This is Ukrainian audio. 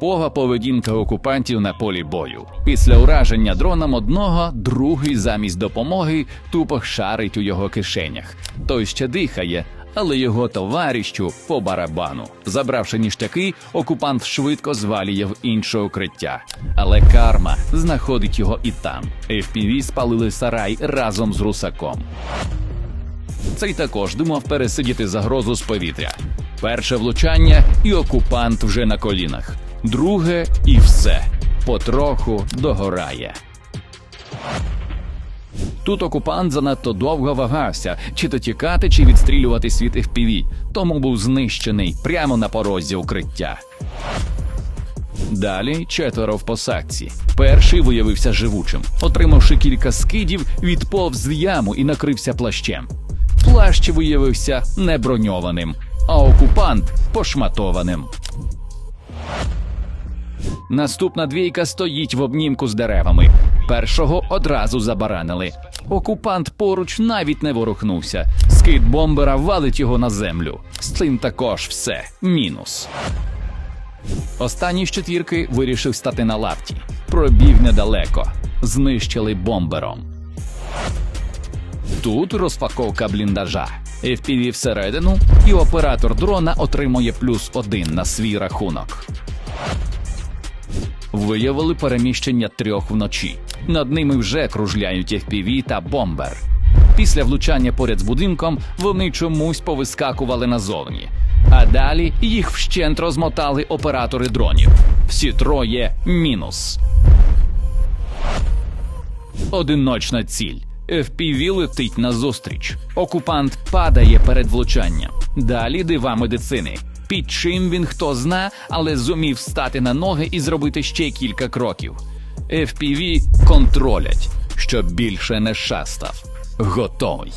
Пога поведінка окупантів на полі бою. Після ураження дроном одного, другий замість допомоги тупо шарить у його кишенях. Той ще дихає, але його товаріщу по барабану. Забравши ніштяки, окупант швидко звалює в інше укриття. Але карма знаходить його і там. FPV спалили сарай разом з русаком. Цей також думав пересидіти загрозу з повітря. Перше влучання, і окупант вже на колінах. Друге, і все. Потроху догорає. Тут окупант занадто довго вагався, чи то тікати, чи відстрілювати світ FPV, тому був знищений прямо на порозі укриття. Далі четверо в посадці. Перший виявився живучим. Отримавши кілька скидів, відповз в яму і накрився плащем. Плащ виявився неброньованим, а окупант пошматованим. Наступна двійка стоїть в обнімку з деревами. Першого одразу забаранили. Окупант поруч навіть не ворухнувся. Скид бомбера валить його на землю. З цим також все. Мінус. Останній з четвірки вирішив стати на лапті. Пробіг недалеко. Знищили бомбером. Тут розпаковка бліндажа. FPV всередину, і оператор дрона отримує плюс один на свій рахунок. Виявили переміщення трьох вночі. Над ними вже кружляють FPV та бомбер. Після влучання поряд з будинком вони чомусь повискакували назовні. А далі їх вщент розмотали оператори дронів. Всі троє мінус. Одиночна ціль. FPV летить назустріч. Окупант падає перед влучанням. Далі дива медицини. Під чим він хто зна, але зумів стати на ноги і зробити ще кілька кроків. FPV контролять, щоб більше не шастав. Готовий.